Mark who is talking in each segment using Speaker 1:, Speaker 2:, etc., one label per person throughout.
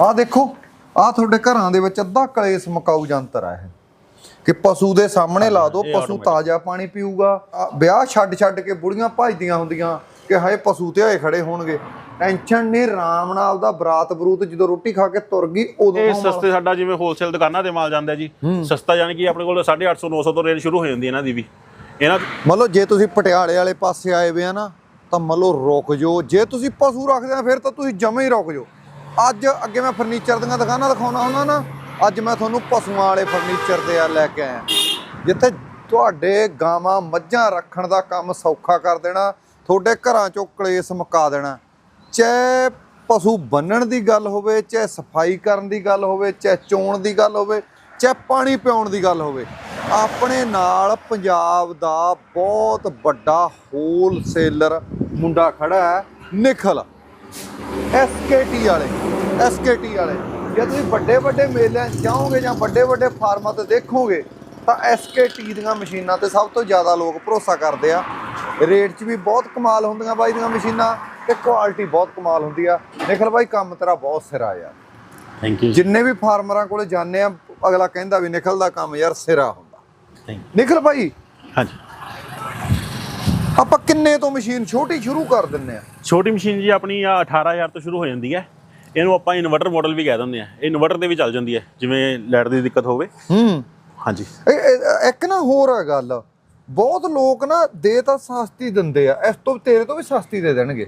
Speaker 1: ਆਹ ਦੇਖੋ ਆਹ ਤੁਹਾਡੇ ਘਰਾਂ ਦੇ ਵਿੱਚ ਅੱਧਾ ਕਲੇਸ਼ ਮਕਾਊ ਜੰਤਰ ਆ ਇਹ। ਕਿ ਪਸ਼ੂ ਦੇ ਸਾਹਮਣੇ ਲਾ ਦਿਓ
Speaker 2: ਇਹ
Speaker 1: ਪਸ਼ੂ। ਤਾਜ਼ਾ ਪਾਣੀ ਪੀਊਗਾ। ਆਹ ਵਿਆਹ ਛੱਡ ਛੱਡ ਕੇ ਬੁੜੀਆਂ ਭੱਜਦੀਆਂ ਹੁੰਦੀਆਂ ਕਿ ਹਾਏ ਪਸ਼ੂ ਤੇ ਹੋਏ ਖੜੇ ਹੋਣਗੇ। ਟੈਨਸ਼ਨ ਨਹੀਂ ਆਰਾਮ ਨਾਲ ਦਾ ਬਰਾਤ ਬਰੂਤ ਜਦੋਂ ਰੋਟੀ ਖਾ ਕੇ ਤੁਰ ਗਈ ਉਦੋਂ
Speaker 2: ਇਹ ਸਸਤੇ ਸਾਡਾ ਜਿਵੇਂ ਹੋਲਸੇਲ ਦੁਕਾਨਾਂ ਤੇ ਮਾਲ ਜਾਂਦਾ ਜੀ। ਸਸਤਾ ਯਾਨੀ ਕਿ ਆਪਣੇ ਕੋਲ 850 900 ਤੋਂ ਰੇਂਜ ਸ਼ੁਰੂ ਹੋ ਜਾਂਦੀ ਹੈ ਇਹਨਾਂ ਦੀ ਵੀ। ਇਹਨਾਂ
Speaker 1: ਮਤਲਬ ਜੇ ਤੁਸੀਂ ਪਟਿਆਲੇ ਵਾਲੇ ਪਾਸੇ ਆਏ ਵੇ ਆ ਨਾ ਤਾਂ ਮਤਲਬ ਰੁਕ ਜਾਓ। ਜੇ ਤੁਸੀਂ ਪਸ਼ੂ ਰੱਖਦੇ ਆ ਫਿਰ ਤਾਂ ਤੁਸੀਂ ਜਮੇ ਹੀ ਰੁਕ ਜਾਓ। ਅੱਜ ਅੱਗੇ ਮੈਂ ਫਰਨੀਚਰ ਦੀਆਂ ਦੁਕਾਨਾਂ ਦਿਖਾਉਣਾ ਹੁੰਦਾ ਨਾ, ਅੱਜ ਮੈਂ ਤੁਹਾਨੂੰ ਪਸ਼ੂਆਂ ਵਾਲੇ ਫਰਨੀਚਰ ਤੇ ਆ ਲੈ ਕੇ ਆਇਆ। ਜਿੱਥੇ ਤੁਹਾਡੇ ਗਾਵਾਂ ਮੱਝਾਂ ਰੱਖਣ ਦਾ ਕੰਮ ਸੌਖਾ ਕਰ ਦੇਣਾ, ਤੁਹਾਡੇ ਘਰਾਂ ਚੋਂ ਕਲੇਸ਼ ਮੁਕਾ ਦੇਣਾ। ਚਾਹੇ ਪਸ਼ੂ ਬੰਨਣ ਦੀ ਗੱਲ ਹੋਵੇ, ਚਾਹੇ ਸਫ਼ਾਈ ਕਰਨ ਦੀ ਗੱਲ ਹੋਵੇ, ਚਾਹੇ ਚੋਣ ਦੀ ਗੱਲ ਹੋਵੇ, ਚਾਹੇ ਪਾਣੀ ਪਿਆਉਣ ਦੀ ਗੱਲ ਹੋਵੇ, ਆਪਣੇ ਨਾਲ ਪੰਜਾਬ ਦਾ ਬਹੁਤ ਵੱਡਾ ਹੋਲਸੇਲਰ ਮੁੰਡਾ ਖੜਾ ਹੈ, ਨਿਖਲ। ਐਸਕੇਟੀ ਵਾਲੇ ਐਸਕੇਟੀ ਵਾਲੇ। ਜੇ ਤੁਸੀਂ ਵੱਡੇ ਵੱਡੇ ਮੇਲਿਆਂ 'ਚ ਜਾਓਗੇ ਜਾਂ ਵੱਡੇ ਵੱਡੇ ਫਾਰਮਾਂ ਤੇ ਦੇਖੋਗੇ ਤਾਂ ਐਸਕੇਟੀ ਦੀਆਂ ਮਸ਼ੀਨਾਂ ਤੇ ਸਭ ਤੋਂ ਜ਼ਿਆਦਾ ਲੋਕ ਭਰੋਸਾ ਕਰਦੇ ਆ। ਰੇਟ 'ਚ ਵੀ ਬਹੁਤ ਕਮਾਲ ਹੁੰਦੀਆਂ ਬਾਈ ਦੀਆਂ ਮਸ਼ੀਨਾਂ ਤੇ ਕੁਆਲਿਟੀ ਬਹੁਤ ਕਮਾਲ ਹੁੰਦੀ ਆ। ਨਿਖਲ ਬਾਈ ਕੰਮ ਤੇਰਾ ਬਹੁਤ ਸਿਰਾ ਯਾਰ।
Speaker 2: ਥੈਂਕ ਯੂ
Speaker 1: ਜਿੰਨੇ ਵੀ ਫਾਰਮਰਾਂ ਕੋਲੇ ਜਾਂਦੇ ਆ ਅਗਲਾ ਕਹਿੰਦਾ ਵੀ ਨਿਖਲ ਦਾ ਕੰਮ ਯਾਰ ਸਿਰਾ ਹੁੰਦਾ।
Speaker 2: ਥੈਂਕ
Speaker 1: ਨਿਖਲ ਭਾਈ
Speaker 2: ਹਾਂਜੀ।
Speaker 1: ਆਪਾਂ ਕਿੰਨੇ ਤੋਂ ਮਸ਼ੀਨ ਛੋਟੀ ਸ਼ੁਰੂ ਕਰ ਦਿੰਨੇ ਆ?
Speaker 2: ਛੋਟੀ ਮਸ਼ੀਨ ਜੀ ਆਪਣੀ ਆ 18000 ਤੋਂ ਸ਼ੁਰੂ ਹੋ ਜਾਂਦੀ ਹੈ। ਇਹਨੂੰ ਆਪਾਂ ਇਨਵਰਟਰ ਮਾਡਲ ਵੀ ਕਹਿ ਦਿੰਦੇ ਆ। ਇਹ ਇਨਵਰਟਰ ਤੇ ਵੀ ਚੱਲ ਜਾਂਦੀ ਹੈ ਜਿਵੇਂ ਲਾਈਟ ਦੀ ਦਿੱਕਤ ਹੋਵੇ।
Speaker 1: ਹੂੰ।
Speaker 2: ਹਾਂਜੀ।
Speaker 1: ਇੱਕ ਨਾ ਹੋਰ ਹੈ ਗੱਲ। ਬਹੁਤ ਲੋਕ ਨਾ ਦੇ ਤਾਂ ਸਸਤੀ ਦਿੰਦੇ ਆ ਇਸ ਤੋਂ ਤੇਰੇ ਤੋਂ ਵੀ ਸਸਤੀ ਦੇ ਦੇਣਗੇ।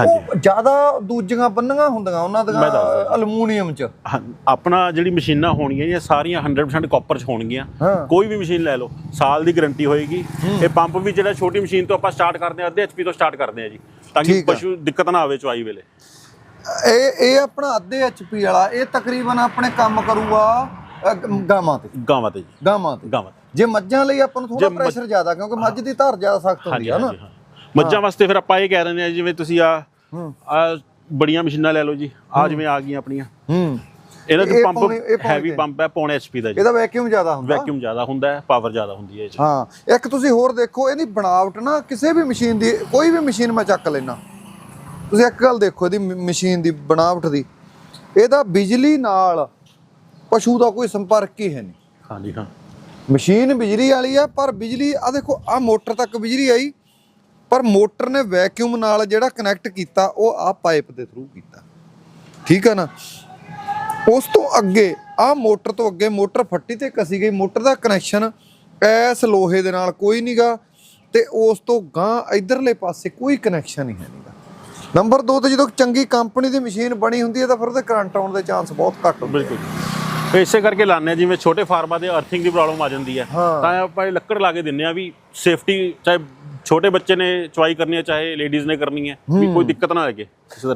Speaker 1: ਉਹ ਜ਼ਿਆਦਾ ਦੂਜੀਆਂ ਬੰਨੀਆਂ ਹੁੰਦੀਆਂ ਉਹਨਾਂ ਦੀਆਂ ਅਲਮੂਨੀਅਮ ਚ।
Speaker 2: ਹਾਂ, ਆਪਣਾ ਜਿਹੜੀ ਮਸ਼ੀਨਾਂ ਹੋਣਗੀਆਂ ਇਹ ਸਾਰੀਆਂ 100% ਕਾਪਰ ਚ ਹੋਣਗੀਆਂ।
Speaker 1: ਹਾਂ।
Speaker 2: ਕੋਈ ਵੀ ਮਸ਼ੀਨ ਲੈ ਲਓ ਸਾਲ ਦੀ ਗਾਰੰਟੀ ਹੋਏਗੀ। ਇਹ ਪੰਪ ਵੀ ਜਿਹੜਾ ਛੋਟੀ ਮਸ਼ੀਨ ਤੋਂ ਆਪਾਂ ਸਟਾਰਟ ਕਰਦੇ ਹਾਂ ਅੱਧੇ ਐਚਪੀ ਤੋਂ ਸਟਾਰਟ ਕਰਦੇ ਹਾਂ ਜੀ ਤਾਂ ਕਿ
Speaker 1: ਆ।
Speaker 2: ਪਸ਼ੂ ਦਿੱਕਤ ਨਾ ਆਵੇ ਚਵਾਈ ਵੇਲੇ।
Speaker 1: ਇਹ ਇਹ ਆਪਣਾ ਅੱਧੇ ਐਚਪੀ ਵਾਲਾ ਇਹ ਤਕਰੀਬਨ ਆਪਣੇ ਕੰਮ ਕਰੂਗਾ ਗਾਵਾਂ ਤੇ।
Speaker 2: ਗਾਵਾਂ ਤੇ ਜੀ।
Speaker 1: ਗਾਵਾਂ ਤੇ।
Speaker 2: ਗਾਵਾਂ
Speaker 1: ਜੇ ਮੱਝਾਂ ਲਈ ਆਪਾਂ ਨੂੰ ਥੋੜਾ ਪ੍ਰੈਸ਼ਰ ਜ਼ਿਆਦਾ ਕਿਉਂਕਿ ਮੱਝ ਦੀ ਧਾਰ ਜ਼ਿਆਦਾ ਸਖਤ ਹੁੰਦੀ ਆ ਨਾ।
Speaker 2: ਹਾਂ। ਮੱਝਾਂ ਵਾਸਤੇ ਫਿਰ ਆਪਾਂ ਇਹ ਕਹਿ ਦਿੰਦੇ ਆ ਜਿਵੇਂ ਤੁਸੀਂ ਆ
Speaker 1: ਹੂੰ।
Speaker 2: ਆ ਬੜੀਆਂ ਮਸ਼ੀਨਾਂ ਲੈ ਲਓ ਜੀ। ਆ ਜਿਵੇਂ ਆ ਗਈਆਂ ਆਪਣੀਆਂ।
Speaker 1: ਹੂੰ।
Speaker 2: ਇਹਨਾਂ
Speaker 1: ਇਹ
Speaker 2: ਦੇ ਪੰਪ ਹੈਵੀ
Speaker 1: ਤੇ।
Speaker 2: ਪੰਪ ਹੈ ਪੌਣੇ ਐਚਪੀ ਦਾ ਜੀ।
Speaker 1: ਇਹਦਾ ਵੈਕਿਊਮ ਜ਼ਿਆਦਾ ਹੁੰਦਾ।
Speaker 2: ਵੈਕਿਊਮ ਜ਼ਿਆਦਾ ਹੁੰਦਾ ਹੈ ਪਾਵਰ ਜ਼ਿਆਦਾ ਹੁੰਦੀ ਹੈ ਇਹ 'ਚ।
Speaker 1: ਹਾਂ ਇੱਕ ਤੁਸੀਂ ਹੋਰ ਦੇਖੋ ਇਹਦੀ ਬਣਾਵਟ ਨਾ ਕਿਸੇ ਵੀ ਮਸ਼ੀਨ ਦੀ ਕੋਈ ਵੀ ਮਸ਼ੀਨ ਮੈਂ ਚੱਕ ਲੈਣਾ ਤੁਸੀਂ ਇੱਕ ਗੱਲ ਦੇਖੋ ਇਹਦੀ ਮਸ਼ੀਨ ਦੀ ਬਣਾਵਟ ਦੀ। ਇਹਦਾ ਬਿਜਲੀ ਨਾਲ ਪਸ਼ੂ ਦਾ ਕੋਈ ਸੰਪਰਕ ਹੀ ਹੈ ਨਹੀਂ।
Speaker 2: ਹਾਂਜੀ ਹਾਂ।
Speaker 1: ਮਸ਼ੀਨ ਬਿਜਲੀ ਵਾਲੀ ਆ ਪਰ ਬਿਜਲੀ ਆ ਦੇਖੋ ਆ ਮੋਟਰ ਤੱਕ ਬਿਜਲੀ ਆਈ ਪਰ ਮੋਟਰ ਨੇ ਵੈਕਿਊਮ ਨਾਲ ਜਿਹੜਾ ਕਨੈਕਟ ਕੀਤਾ, ਉਹ ਆ ਪਾਈਪ ਦੇ ਥਰੂ ਕੀਤਾ। ਠੀਕ ਹੈ ਨਾ? ਉਸ ਤੋਂ ਅੱਗੇ, ਆ ਮੋਟਰ ਤੋਂ ਅੱਗੇ ਮੋਟਰ ਫੱਟੀ ਤੇ ਕਸੀ ਗਈ। ਮੋਟਰ ਦਾ ਕਨੈਕਸ਼ਨ ਐਸ ਲੋਹੇ ਦੇ ਨਾਲ ਕੋਈ ਨਹੀਂਗਾ ਤੇ ਉਸ ਤੋਂ ਗਾਂ ਇਧਰਲੇ ਪਾਸੇ ਕੋਈ ਕਨੈਕਸ਼ਨ ਹੀ ਹੈ ਨੰਬਰ 2 ਤੇ ਜਦੋਂ ਚੰਗੀ ਕੰਪਨੀ ਦੀ ਮਸ਼ੀਨ ਬਣੀ ਹੁੰਦੀ ਹੈ, ਤਾਂ ਫਿਰ ਉਹਦੇ ਕਰੰਟ ਆਉਣ ਦੇ ਚਾਂਸ ਬਹੁਤ ਘੱਟ ਹੁੰਦੇ
Speaker 2: ਬਿਲਕੁਲ। ਇਸੇ ਕਰਕੇ ਹਾਂ ਜਿਵੇਂ ਛੋਟੇ ਫਾਰਮਾਂ ਦੇ ਅਰਥਿੰਗ ਦੀ ਪ੍ਰੋਬਲਮ ਆ ਜਾਂਦੀ ਹੈ। ਤਾਂ ਆਪਾਂ ਇਹ ਲੱਕੜ ਲਾ ਕੇ ਦਿੰਨੇ ਆ ਵੀ ਸੇਫਟੀ ਚਾਹੇ ਛੋਟੇ ਬੱਚੇ ਨੇ ਚੁਆਈ ਕਰਨੀ ਹੈ ਚਾਹੇ ਲੇਡੀਜ਼ ਨੇ ਕਰਨੀ ਹੈ ਵੀ ਕੋਈ ਦਿੱਕਤ ਨਾ ਲੱਗੇ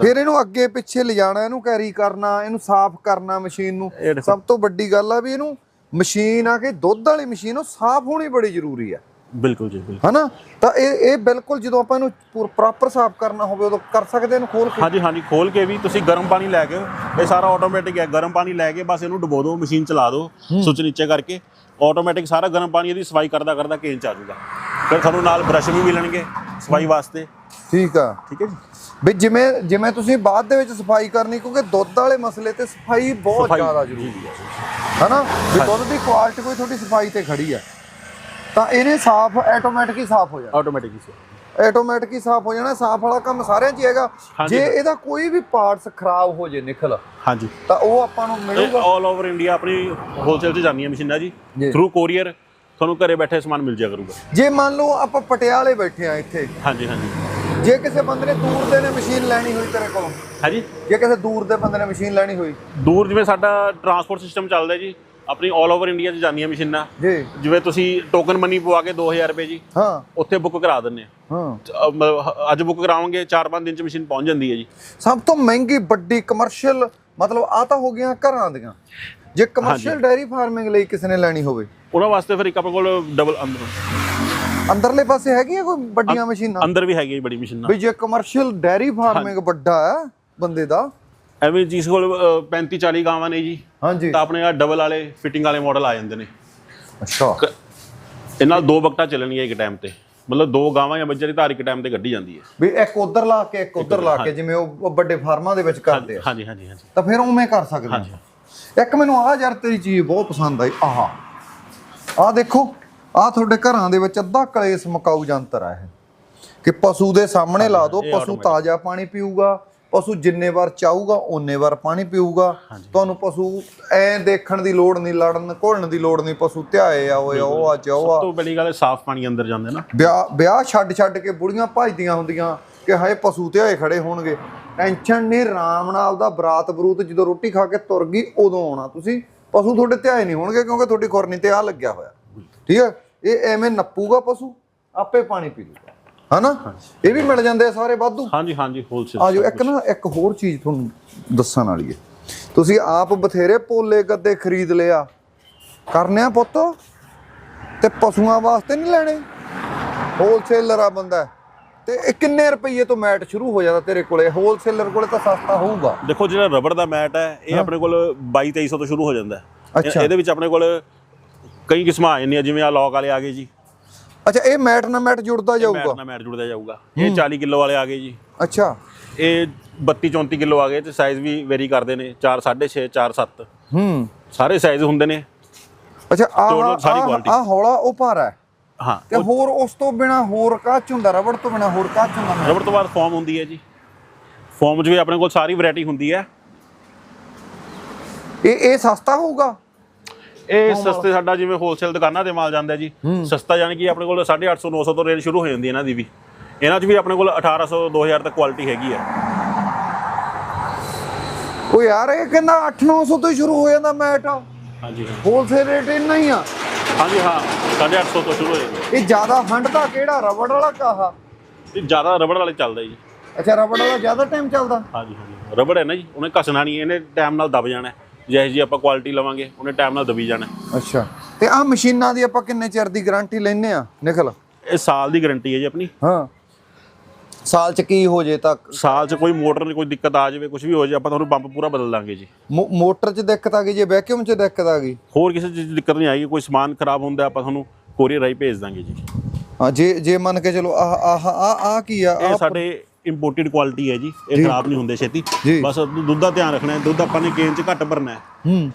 Speaker 1: ਫਿਰ ਇਹਨੂੰ ਅੱਗੇ ਪਿੱਛੇ ਲਿਜਾਣਾ ਇਹਨੂੰ ਕੈਰੀ ਕਰਨਾ ਇਹਨੂੰ ਸਾਫ਼ ਕਰਨਾ ਮਸ਼ੀਨ ਨੂੰ। ਸਭ ਤੋਂ ਵੱਡੀ ਗੱਲ ਆ ਵੀ ਇਹਨੂੰ ਮਸ਼ੀਨ ਆ ਕੇ ਦੁੱਧ ਵਾਲੀ ਮਸ਼ੀਨ ਉਹ ਸਾਫ਼ ਹੋਣੀ ਬੜੀ ਜ਼ਰੂਰੀ ਆ।
Speaker 2: ਬਿਲਕੁਲ ਜੀ ਬਿਲਕੁਲ।
Speaker 1: ਹਨਾ? ਤਾਂ ਇਹ ਇਹ ਬਿਲਕੁਲ ਜਦੋਂ ਆਪਾਂ ਇਹਨੂੰ ਪ੍ਰੋਪਰ ਸਾਫ਼ ਕਰਨਾ ਹੋਵੇ ਉਦੋਂ ਕਰ ਸਕਦੇ ਇਹਨੂੰ ਖੋਲ ਕੇ?
Speaker 2: ਹਾਂਜੀ ਹਾਂਜੀ ਖੋਲ ਕੇ ਵੀ ਤੁਸੀਂ ਗਰਮ ਪਾਣੀ ਲੈ ਕੇ ਇਹ ਸਾਰਾ ਆਟੋਮੈਟਿਕ ਹੈ ਗਰਮ ਪਾਣੀ ਲੈ ਕੇ ਬਸ ਇਹਨੂੰ ਡੁਬੋ ਦਿਓ ਮਸ਼ੀਨ ਚਲਾ ਦਿਓ ਸੁੱਚ ਨੀਚੇ ਕਰਕੇ ਆਟੋਮੈਟਿਕ ਸਾਰਾ ਗਰਮ ਪਾਣੀ ਇਹਦੀ ਸਫ਼ਾਈ ਕਰਦਾ ਕਰਦਾ ਕੇਨ ਚ ਆ ਜਾਊਗਾ। ਫਿਰ ਤੁਹਾਨੂੰ ਨਾਲ ਬ੍ਰਸ਼ ਵੀ ਮਿਲਣਗੇ ਸਫ਼ਾਈ ਵਾਸਤੇ।
Speaker 1: ਠੀਕ ਆ।
Speaker 2: ਠੀਕ ਹੈ ਜੀ?
Speaker 1: ਵੀ ਜਿਵੇਂ ਜਿਵੇਂ ਤੁਸੀਂ ਬਾਅਦ ਦੇ ਵਿੱਚ ਸਫ਼ਾਈ ਕਰਨੀ ਕਿਉਂਕਿ ਦੁੱਧ ਵਾਲੇ ਮਸਲੇ ਤੇ ਸਫ਼ਾਈ ਬਹੁਤ ਜ਼ਿਆਦਾ ਜ਼ਰੂਰੀ ਹੈ। ਹਨਾ? ਵੀ ਦੁੱਧ ਦੀ ਕੁਆਲਿਟੀ ਕੋਈ ਤੁਹਾਡੀ ਸਫ਼ਾਈ ਤੇ ਖੜੀ ਆ ਤਾਂ ਇਹਨੇ ਸਾਫ਼ ਆਟੋਮੈਟਿਕ ਹੀ ਸਾਫ਼ ਹੋ ਜਾਣਾ।
Speaker 2: ਆਟੋਮੈਟਿਕ ਹੀ
Speaker 1: ਆਟੋਮੈਟਿਕ ਹੀ ਸਾਫ਼ ਹੋ ਜਾਣਾ ਸਾਫ਼ ਵਾਲਾ ਕੰਮ ਸਾਰਿਆਂ 'ਚ ਹੀ ਹੈਗਾ। ਜੇ। ਇਹਦਾ ਕੋਈ ਵੀ ਪਾਰਟਸ ਖਰਾਬ ਹੋ ਜੇ ਨਿਕਲ
Speaker 2: ਹਾਂਜੀ।
Speaker 1: ਤਾਂ ਉਹ ਆਪਾਂ ਨੂੰ ਮਿਲੂਗਾ।
Speaker 2: ਆਲ ਓਵਰ ਇੰਡੀਆ ਆਪਣੀ ਹੋਲਸੇਲ 'ਚ ਜਾਂਦੀਆਂ ਮਸ਼ੀਨਾਂ ਜੀ।
Speaker 1: ਜੀ।
Speaker 2: ਥਰੂ ਕੋਰੀਅਰ ਤੁਹਾਨੂੰ ਘਰੇ ਬੈਠੇ ਸਮਾਨ ਮਿਲ ਜਾਇਆ ਕਰੂਗਾ।
Speaker 1: ਜੇ ਮੰਨ ਲਓ ਆਪਾਂ ਪਟਿਆਲੇ ਬੈਠੇ ਆ ਇੱਥੇ।
Speaker 2: ਹਾਂਜੀ ਹਾਂਜੀ।
Speaker 1: ਜੇ ਕਿਸੇ ਬੰਦੇ ਨੇ ਦੂਰ ਦੇ ਨੇ ਮਸ਼ੀਨ ਲੈਣੀ ਹੋਈ ਤੇਰੇ ਕੋਲੋਂ।
Speaker 2: ਹਾਂਜੀ।
Speaker 1: ਜੇ ਕਿਸੇ ਦੂਰ ਦੇ ਬੰਦੇ ਨੇ ਮਸ਼ੀਨ ਲੈਣੀ ਹੋਈ।
Speaker 2: ਦੂਰ ਜਿਵੇਂ ਸਾਡਾ ਟਰਾਂਸਪੋਰਟ ਸਿਸਟਮ ਚੱਲਦਾ ਜੀ ਆਪਣੀ ਆਲ ਓਵਰ ਇੰਡੀਆ 'ਚ ਜਾਂਦੀਆਂ ਮਸ਼ੀਨਾਂ।
Speaker 1: ਜੀ।
Speaker 2: ਜਿਵੇਂ ਤੁਸੀਂ ਟੋਕਨ ਮਨੀ ਪਵਾ ਕੇ 2000 ਰੁਪਏ ਜੀ
Speaker 1: ਹਾਂ।
Speaker 2: ਉੱਥੇ ਬੁੱਕ ਕਰਾ ਦਿੰਦੇ ਆ।
Speaker 1: ਹਾਂ।
Speaker 2: ਅੱਜ ਬੁੱਕ ਕਰਾਵਾਂਗੇ 4-5 ਦਿਨ 'ਚ ਮਸ਼ੀਨ ਪਹੁੰਚ ਜਾਂਦੀ ਹੈ ਜੀ।
Speaker 1: ਸਭ ਤੋਂ ਮਹਿੰਗੀ ਵੱਡੀ ਕਮਰਸ਼ੀਅਲ ਮਤਲਬ ਆ ਤਾਂ ਹੋ ਗਈਆਂ ਘਰਾਂ ਦੀਆਂ। ਜੇ ਕਮਰਸ਼ੀਅਲ ਡੈਰੀ ਫਾਰਮਿੰਗ ਲਈ ਕਿਸੇ ਨੇ ਲੈਣੀ ਹੋਵੇ।
Speaker 2: ਉਹਨਾਂ ਵਾਸਤੇ ਫਿਰ ਇੱਕ ਆਪਣੇ ਕੋਲ ਡਬਲ ਅੰਦਰ।
Speaker 1: ਅੰਦਰਲੇ ਪਾਸੇ ਹੈਗੀਆਂ ਕੋਈ ਵੱਡੀਆਂ ਮਸ਼ੀਨਾਂ?
Speaker 2: ਅੰਦਰ ਵੀ ਹੈਗੀ ਬੜੀ ਮਸ਼ੀਨਾਂ।
Speaker 1: ਵੀ ਜੇ ਕਮਰਸ਼ੀਅਲ ਡੈਰੀ ਫਾਰਮਿੰਗ ਵੱਡਾ ਹੈ ਬੰਦੇ ਦਾ
Speaker 2: ਐਵੇਂ ਜਿਸ ਕੋਲ 35-40 ਗਾਵਾਂ ਨੇ ਜੀ
Speaker 1: ਹਾਂਜੀ।
Speaker 2: ਤਾਂ ਆਪਣੇ ਆ ਡਬਲ ਵਾਲੇ ਫਿਟਿੰਗ ਵਾਲੇ ਮਾਡਲ ਆ ਜਾਂਦੇ ਨੇ।
Speaker 1: ਅੱਛਾ।
Speaker 2: ਕ- ਇਹ ਨਾਲ ਦੋ ਬਕਟਾ ਚੱਲਣਗੀਆਂ ਇੱਕ ਟਾਈਮ ਤੇ। ਮਤਲਬ ਦੋ ਗਾਵਾਂ ਜਾਂ ਦੀ ਧਾਰ ਇੱਕ ਟਾਈਮ ਤੇ ਕੱਢੀ ਜਾਂਦੀ ਹੈ।
Speaker 1: ਵੀ ਇੱਕ ਉਧਰ ਲਾ ਕੇ ਇੱਕ ਉਧਰ ਲਾ ਕੇ ਜਿਵੇਂ ਉਹ ਵੱਡੇ ਫਾਰਮਾਂ ਦੇ ਵਿੱਚ ਕਰਦੇ ਆ।
Speaker 2: ਹਾਂਜੀ ਹਾਂਜੀ ਹਾਂਜੀ।
Speaker 1: ਤਾਂ ਫਿਰ ਉਵੇਂ ਕਰ ਸਕਦੇ। ਆ। ਇੱਕ ਮੈਨੂੰ ਆਹ ਯਾਰ ਤੇਰੀ ਚੀਜ਼ ਬਹੁਤ ਪਸੰਦ ਆਈ ਆਹ। ਆਹ ਦੇਖੋ ਆਹ ਤੁਹਾਡੇ ਘਰਾਂ ਦੇ ਵਿੱਚ ਅੱਧਾ ਕਲੇਸ਼ ਮਕਾਊ ਜੰਤਰ ਆ ਇਹ। ਕਿ ਪਸ਼ੂ ਦੇ ਸਾਹਮਣੇ ਲਾ ਦਿਓ
Speaker 2: ਇਹ
Speaker 1: ਪਸ਼ੂ। ਤਾਜ਼ਾ ਪਾਣੀ ਪੀਊਗਾ ਪਸ਼ੂ ਜਿੰਨੇ ਵਾਰ ਚਾਹੂਗਾ ਓਨੇ ਵਾਰ ਪਾਣੀ ਪੀਊਗਾ। ਤੁਹਾਨੂੰ ਪਸ਼ੂ ਐ ਦੇਖਣ ਦੀ ਲੋੜ ਨਹੀਂ ਲੜਨ ਘੋਲਣ ਦੀ ਲੋੜ ਨਹੀਂ ਪਸ਼ੂ ਧਿਆਏ ਆ ਓਏ ਉਹ ਆ ਚਾਹ ਆ।
Speaker 2: ਸਭ ਤੋਂ ਪਹਿਲੀ ਗੱਲ ਸਾਫ਼ ਪਾਣੀ ਅੰਦਰ ਜਾਂਦੇ ਨਾ।
Speaker 1: ਵਿਆਹ ਵਿਆਹ ਛੱਡ ਛੱਡ ਕੇ ਬੁੜੀਆਂ ਭਜਦੀਆਂ ਹੁੰਦੀਆਂ ਕਿ ਹਾਏ ਪਸ਼ੂ ਤੇ ਆਏ ਖੜੇ ਹੋਣਗੇ। ਟੈਨਸ਼ਨ ਨਹੀਂ ਰਾਮ ਨਾਲ ਦਾ ਬਰਾਤ ਬਰੂਤ ਜਦੋਂ ਰੋਟੀ ਖਾ ਕੇ ਤੁਰ ਗਈ ਉਦੋਂ ਆਉਣਾ ਤੁਸੀਂ। ਪਸ਼ੂ ਤੁਹਾਡੇ ਤੇ ਆਏ ਨਹੀਂ ਹੋਣਗੇ ਕਿਉਂਕਿ ਤੁਹਾਡੀ ਖੁਰਨੀ ਤੇ ਆ ਲੱਗਿਆ ਹੋਇਆ। ਠੀਕ ਹੈ? ਇਹ ਐਵੇਂ ਨੱਪੂਗਾ ਪਸ਼ੂ ਆਪੇ ਪਾਣੀ ਪੀ ਲੂਗਾ ਹਨਾ? ਇਹ ਵੀ ਮਿਲ ਜਾਂਦੇ ਆ ਸਾਰੇ ਵਾਧੂ।
Speaker 2: ਹਾਂਜੀ ਹਾਂਜੀ ਹੋਲਸੇਲ
Speaker 1: ਆਜੋ ਇੱਕ ਨਾ ਇੱਕ ਹੋਰ ਚੀਜ਼ ਤੁਹਾਨੂੰ ਦੱਸਣ ਵਾਲੀ ਹੈ। ਤੁਸੀਂ ਆਪ ਬਥੇਰੇ ਪੋਲੇ ਗੱਦੇ ਖਰੀਦ ਲਿਆ। ਕਰਨੇ ਆ ਪੁੱਤ ਤੇ ਪਸ਼ੂਆਂ ਵਾਸਤੇ ਨਹੀਂ ਲੈਣੇ। ਹੋਲਸੇਲਰ ਆ ਬੰਦਾ। ਤੇ ਇਹ ਕਿੰਨੇ ਰੁਪਏ ਤੋਂ ਮੈਟ ਸ਼ੁਰੂ ਹੋ ਜਾਂਦਾ ਤੇਰੇ ਕੋਲੇ? ਹੋਲਸੇਲਰ ਕੋਲੇ ਤਾਂ ਸਸਤਾ ਹੋਊਗਾ।
Speaker 2: ਦੇਖੋ ਜਿਹੜਾ ਰਬੜ ਦਾ ਮੈਟ ਹੈ ਇਹ ਆਪਣੇ ਕੋਲ 22 2300 ਤੋਂ ਸ਼ੁਰੂ ਹੋ ਜਾਂਦਾ ਹੈ।
Speaker 1: ਅੱਛਾ।
Speaker 2: ਇਹਦੇ ਵਿੱਚ ਆਪਣੇ ਕੋਲ ਕਈ ਕਿਸਮਾਂ ਆ ਜਾਂਦੀਆਂ ਜਿਵੇਂ ਆ ਲੌਕ ਵਾਲੇ ਆ ਗਏ ਜੀ।
Speaker 1: ਅੱਛਾ ਇਹ ਮੈਟ ਨਾਲ ਮੈਟ ਜੁੜਦਾ
Speaker 2: ਮੈਟ
Speaker 1: ਜਾਊਗਾ?
Speaker 2: ਨਾਲ ਮੈਟ ਜੁੜਦਾ ਜਾਊਗਾ। ਇਹ 40 ਕਿਲੋ ਵਾਲੇ ਆ ਗਏ ਜੀ।
Speaker 1: ਅੱਛਾ।
Speaker 2: ਇਹ 32 34 ਕਿਲੋ ਆ ਗਏ ਤੇ ਸਾਈਜ਼ ਵੀ ਵੇਰੀ ਕਰਦੇ ਨੇ 4 6.5 4 7
Speaker 1: ਹੂੰ।
Speaker 2: ਸਾਰੇ ਸਾਈਜ਼ ਹੁੰਦੇ ਨੇ।
Speaker 1: ਅੱਛਾ ਆ
Speaker 2: Total ਸਾਰੀ quality।
Speaker 1: ਹੌਲਾ ਉਹ ਭਾਰਾ ਹੈ?
Speaker 2: ਹਾਂ
Speaker 1: ਤੇ ਹੋਰ ਉਸ ਤੋਂ ਬਿਨਾ ਹੋਰ ਕਾਚ ਹੁੰਦਾ? ਰਬੜ ਤੋਂ ਬਿਨਾ ਹੋਰ ਕਾਚ ਹੁੰਦਾ? ਮੈਟ?
Speaker 2: ਰਬੜ ਤੋਂ ਬਾਅਦ ਫੋਮ ਹੁੰਦੀ ਹੈ ਜੀ। ਫੋਮ 'ਚ ਵੀ ਆਪਣੇ ਕੋਲ ਸਾਰੀ ਵੈਰਾਈਟੀ ਹੁੰਦੀ ਹੈ।
Speaker 1: ਇਹ ਇਹ ਸਸਤਾ ਹੋਊਗਾ?
Speaker 2: ਇਹ ਸਸਤੇ ਸਾਡਾ ਜਿਵੇਂ ਹੋਲਸੇਲ ਦੁਕਾਨਾਂ ਤੇ ਮਾਲ ਜਾਂਦਾ ਜੀ ਸਸਤਾ ਯਾਨੀ ਕਿ ਆਪਣੇ ਕੋਲ 850 900 ਤੋਂ ਰੇਂਜ ਸ਼ੁਰੂ ਹੋ ਜਾਂਦੀ ਹੈ ਇਹਨਾਂ ਦੀ ਵੀ। ਇਹਨਾਂ 'ਚ ਵੀ ਆਪਣੇ ਕੋਲ 1800 2000 ਤੱਕ ਕੁਆਲਿਟੀ ਹੈਗੀ ਹੈ
Speaker 1: ਉਹ ਯਾਰ ਇਹ ਕਹਿੰਦਾ 8-900 ਤੋਂ ਹੀ ਸ਼ੁਰੂ ਹੋ ਜਾਂਦਾ ਮੈਟ
Speaker 2: ਹਾਂਜੀ ਹਾਂ।
Speaker 1: ਹੋਲਸੇਲ ਰੇਟ ਇੰਨਾ ਹੀ ਆ।
Speaker 2: ਹਾਂਜੀ ਹਾਂ। 850 ਤੋਂ ਸ਼ੁਰੂ ਹੋ ਜਾਂਦੀ
Speaker 1: ਇਹ ਜ਼ਿਆਦਾ ਹੰਡਦਾ ਕਿਹੜਾ ਰਬੜ ਵਾਲਾ ਕਾਹਾ
Speaker 2: ਇਹ ਜ਼ਿਆਦਾ ਰਬੜ ਵਾਲੇ ਚੱਲਦਾ ਜੀ।
Speaker 1: ਅੱਛਾ ਰਬੜ ਵਾਲਾ ਜ਼ਿਆਦਾ ਟਾਈਮ ਚੱਲਦਾ?
Speaker 2: ਹਾਂਜੀ ਹਾਂਜੀ। ਰਬੜ ਹੈ ਨਾ ਜੀ ਉਹਨੇ ਘਸਣਾ ਨਹੀਂ ਇਹਨੇ ਟਾਈਮ ਨਾਲ ਦਬ ਜਾਣਾ। ਜਿਹੇ ਜੀ ਆਪਾਂ ਕੁਆਲਿਟੀ ਲਵਾਂਗੇ ਉਹਨੇ ਟਾਈਮ ਨਾਲ ਦਬੀ ਜਾਣਾ।
Speaker 1: ਅੱਛਾ। ਤੇ ਆ ਮਸ਼ੀਨਾਂ ਦੀ ਆਪਾਂ ਕਿੰਨੇ ਚਿਰ ਦੀ ਗਾਰੰਟੀ ਲੈਨੇ ਆ ਨਿਕਲ
Speaker 2: ਇਹ ਸਾਲ ਦੀ ਗਾਰੰਟੀ ਹੈ ਜੀ ਆਪਣੀ।
Speaker 1: ਹਾਂ। ਸਾਲ ਚ ਕੀ ਹੋ ਜੇ ਤਾਂ
Speaker 2: ਸਾਲ 'ਚ ਕੋਈ ਮੋਟਰ ਦੀ ਕੋਈ ਦਿੱਕਤ ਆ ਜਾਵੇ ਕੁਝ ਵੀ ਹੋ ਜਾਵੇ ਆਪਾਂ ਤੁਹਾਨੂੰ ਪੰਪ ਪੂਰਾ ਬਦਲ ਦਾਂਗੇ ਜੀ।
Speaker 1: ਮੋਟਰ ਚ ਦਿੱਕਤ ਆ ਗਈ ਜੇ ਵੈਕਿਊਮ ਚ ਦਿੱਕਤ ਆ ਗਈ?
Speaker 2: ਹੋਰ ਕਿਸੇ ਚੀਜ਼ ਦੀ ਦਿੱਕਤ ਨਹੀਂ ਆਏਗੀ ਕੋਈ ਸਮਾਨ ਖਰਾਬ ਹੁੰਦਾ ਆਪਾਂ ਤੁਹਾਨੂੰ ਕੋਰੀਅਰ ਰਾਹੀਂ ਭੇਜ ਦਾਂਗੇ ਜੀ।
Speaker 1: ਹਾਂ ਜੇ ਜੇ ਮੰਨ ਕੇ ਚਲੋ ਆਹ ਆਹ ਆ ਆ ਕੀ ਆ?
Speaker 2: ਇਹ ਸਾਡੇ ਇੰਪੋਰਟਡ ਕੁਆਲਿਟੀ ਹੈ ਜੀ ਇਹ ਖਰਾਬ ਨਹੀਂ ਹੁੰਦੇ ਛੇਤੀ। ਬਸ ਦੁੱਧ ਦਾ ਧਿਆਨ ਰੱਖਣਾ ਹੈ ਦੁੱਧ ਆਪਾਂ ਨੇ ਕੇਨ 'ਚ ਘੱਟ ਭਰਨਾ ਹੈ।
Speaker 1: ਹੂੰ।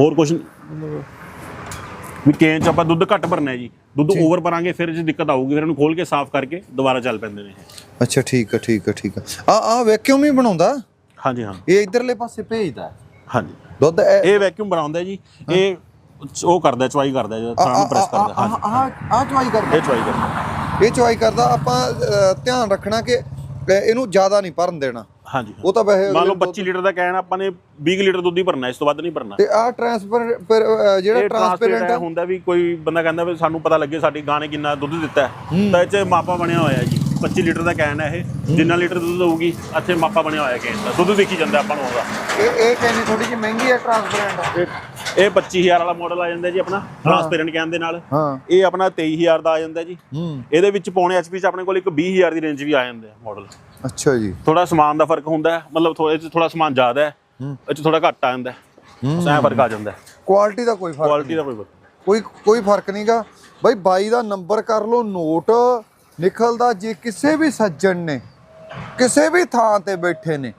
Speaker 2: ਹੋਰ ਕੁਝ ਵੀ ਕੇਨ 'ਚ ਆਪਾਂ ਦੁੱਧ ਘੱਟ ਭਰਨਾ ਹੈ ਜੀ। ਦੁੱਧ ਓਵਰ ਭਰਾਂਗੇ ਫਿਰ ਜੇ ਦਿੱਕਤ ਆਊਗੀ ਫਿਰ ਇਹਨੂੰ ਖੋਲ ਕੇ ਸਾਫ਼ ਕਰਕੇ ਦੁਬਾਰਾ ਚੱਲ ਪੈਂਦੇ ਨੇ।
Speaker 1: ਅੱਛਾ ਠੀਕ ਆ ਠੀਕ ਆ ਠੀਕ ਆ। ਆ ਆ ਵੈਕਿਊਮ ਹੀ ਬਣਾਉਂਦਾ?
Speaker 2: ਹਾਂਜੀ ਹਾਂ।
Speaker 1: ਇਹ ਇਧਰਲੇ ਪਾਸੇ ਭੇਜਦਾ
Speaker 2: ਹਾਂਜੀ।
Speaker 1: ਦੁੱਧ ਇਹ-
Speaker 2: ਵੈਕਿਊਮ ਬਣਾਉਂਦਾ ਹੈ ਜੀ। ਇਹ ਉਹ ਕਰਦਾ ਚੁਆਈ ਕਰਦਾ ਜਿਹੜਾ ਥਾਂ ਨੂੰ ਪ੍ਰੈਸ ਕਰਦਾ। ਹਾਂਜੀ।
Speaker 1: ਆ ਆ ਚਵਾਈ ਕਰਦਾ?
Speaker 2: ਇਹ ਚੁਆਈ ਕਰਦਾ।
Speaker 1: ਇਹ ਚਵਾਈ ਕਰਦਾ ਆਪਾਂ ਧਿਆਨ ਰੱਖਣਾ ਕਿ ਇਹਨੂੰ ਜ਼ਿਆਦਾ ਨਹੀਂ ਭਰਨ ਦੇਣਾ।
Speaker 2: ਹਾਂਜੀ।
Speaker 1: ਉਹ ਤਾਂ ਵੈਸੇ
Speaker 2: ਮੰਨ ਲਓ 25 ਲੀਟਰ ਦਾ ਕਹਿਣ ਆਪਾਂ ਨੇ 20 ਲੀਟਰ ਦੁੱਧ ਹੀ ਭਰਨਾ ਇਸ ਤੋਂ ਵੱਧ ਨਹੀਂ ਭਰਨਾ।
Speaker 1: ਤੇ ਆ ਟਰਾਂਸਫਰ ਜਿਹੜਾ ਟਰਾਂਸਪੇਰੈਂਟ
Speaker 2: ਹੁੰਦਾ ਵੀ ਕੋਈ ਬੰਦਾ ਕਹਿੰਦਾ ਵੀ ਸਾਨੂੰ ਪਤਾ ਲੱਗੇ ਸਾਡੀ ਗਾਂ ਨੇ ਕਿੰਨਾ ਦੁੱਧ ਦਿੱਤਾ। ਤਾਂ ਇਹ 'ਚ ਮਾਪਾ ਬਣਿਆ ਹੋਇਆ ਜੀ। 25 ਲੀਟਰ ਦਾ ਕਹਿਣ ਹੈ ਇਹ। ਜਿੰਨਾ ਲੀਟਰ ਦੁੱਧ ਹੋਊਗੀ ਇੱਥੇ ਮਾਪਾ ਬਣਿਆ ਹੋਇਆ ਕੇਨ ਦਾ। ਦੁੱਧ ਦੇਖੀ ਜਾਂਦਾ ਆਪਾਂ ਨੂੰ ਉਹਦਾ।
Speaker 1: ਇਹ ਇਹ ਕਹਿੰਦੀ ਥੋੜੀ ਜਿਹੀ ਮਹਿੰਗੀ ਹੈ ਟਰਾਂਸਪੇਰੈਂਟ
Speaker 2: ਇਹ ਇਹ 25000 ਵਾਲਾ ਮਾਡਲ ਆ ਜਾਂਦਾ ਜੀ ਆਪਣਾ ਟ੍ਰਾਂਸਪੇਰੈਂਟ ਕਹਿਣ ਦੇ ਨਾਲ।
Speaker 1: ਹਾਂ।
Speaker 2: ਇਹ ਆਪਣਾ 23000 ਦਾ ਆ ਜਾਂਦਾ ਜੀ। ਇਹਦੇ ਵਿੱਚ ਪੌਣੇ ਐਚਪੀ ਚ ਆਪਣੇ ਕੋਲ ਇੱਕ 20000 ਦੀ ਰੇਂਜ ਵੀ ਆ ਜਾਂਦੇ ਆ ਮਾਡਲ
Speaker 1: ਅੱਛਾ ਜੀ।
Speaker 2: ਥੋੜਾ ਸਮਾਨ ਦਾ ਫ਼ਰਕ ਹੁੰਦਾ ਮਤਲਬ ਥੋੜੇ ਥੋੜਾ ਸਮਾਨ ਜ਼ਿਆਦਾ ਹੈ ਇਹ ਚ ਥੋੜਾ ਘੱਟ ਆ ਜਾਂਦਾ ਐਂ ਫ਼ਰਕ ਆ ਜਾਂਦਾ
Speaker 1: ਕੁਆਲਿਟੀ ਦਾ ਕੋਈ ਫ਼ਰਕ
Speaker 2: ਕੁਆਲਿਟੀ ਦਾ ਕੋਈ।
Speaker 1: ਕੋਈ ਕੋਈ ਫ਼ਰਕ ਨਹੀਂਗਾ ਬਈ ਬਾਈ ਦਾ ਨੰਬਰ ਕਰ ਲਓ ਨੋਟ ਨਿਕਲਦਾ ਜੇ ਕਿਸੇ ਵੀ ਸੱਜਣ ਨੇ ਕਿਸੇ ਵੀ ਥਾਂ ਤੇ ਬੈਠੇ ਨੇ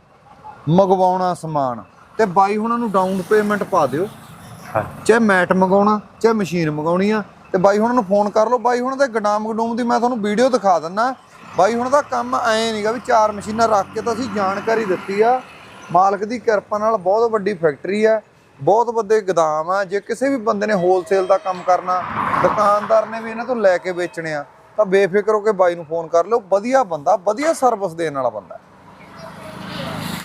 Speaker 1: ਮੰਗਵਾਉਣਾ ਸਮਾਨ ਤੇ ਬਾਈ ਹੁਣਾਂ ਨੂੰ ਡਾਊਨ ਪੇਮੈਂਟ ਪਾ ਦਿਓ। ਚਾਹੇ ਮੈਟ ਮੰਗਾਉਣਾ ਚਾਹੇ ਮਸ਼ੀਨ ਮੰਗਾਉਣੀ ਆ ਤੇ ਬਾਈ ਹੁਣਾਂ ਨੂੰ ਫੋਨ ਕਰ ਲਓ। ਬਾਈ ਹੁਣਾਂ ਦੇ ਗਡਾਮ ਗਡੂਮ ਦੀ ਮੈਂ ਤੁਹਾਨੂੰ ਵੀਡੀਓ ਦਿਖਾ ਦਿੰਨਾ ਬਾਈ ਹੁਣਾਂ ਦਾ ਕੰਮ ਐ ਨਹੀਂਗਾ ਵੀ ਚਾਰ ਮਸ਼ੀਨਾਂ ਰੱਖ ਕੇ ਤਾਂ ਅਸੀਂ ਜਾਣਕਾਰੀ ਦਿੱਤੀ ਆ। ਮਾਲਕ ਦੀ ਕਿਰਪਾ ਨਾਲ ਬਹੁਤ ਵੱਡੀ ਫੈਕਟਰੀ ਆ ਬਹੁਤ ਵੱਡੇ ਗਦਾਮ ਆ। ਜੇ ਕਿਸੇ ਵੀ ਬੰਦੇ ਨੇ ਹੋਲਸੇਲ ਦਾ ਕੰਮ ਕਰਨਾ ਦੁਕਾਨਦਾਰ ਨੇ ਵੀ ਇਹਨਾਂ ਤੋਂ ਲੈ ਕੇ ਵੇਚਣੇ ਆ ਤਾਂ ਬੇਫਿਕਰ ਹੋ ਕੇ ਬਾਈ ਨੂੰ ਫੋਨ ਕਰ ਲਿਓ, ਵਧੀਆ ਬੰਦਾ, ਵਧੀਆ ਸਰਵਿਸ ਦੇਣ ਵਾਲਾ ਬੰਦਾ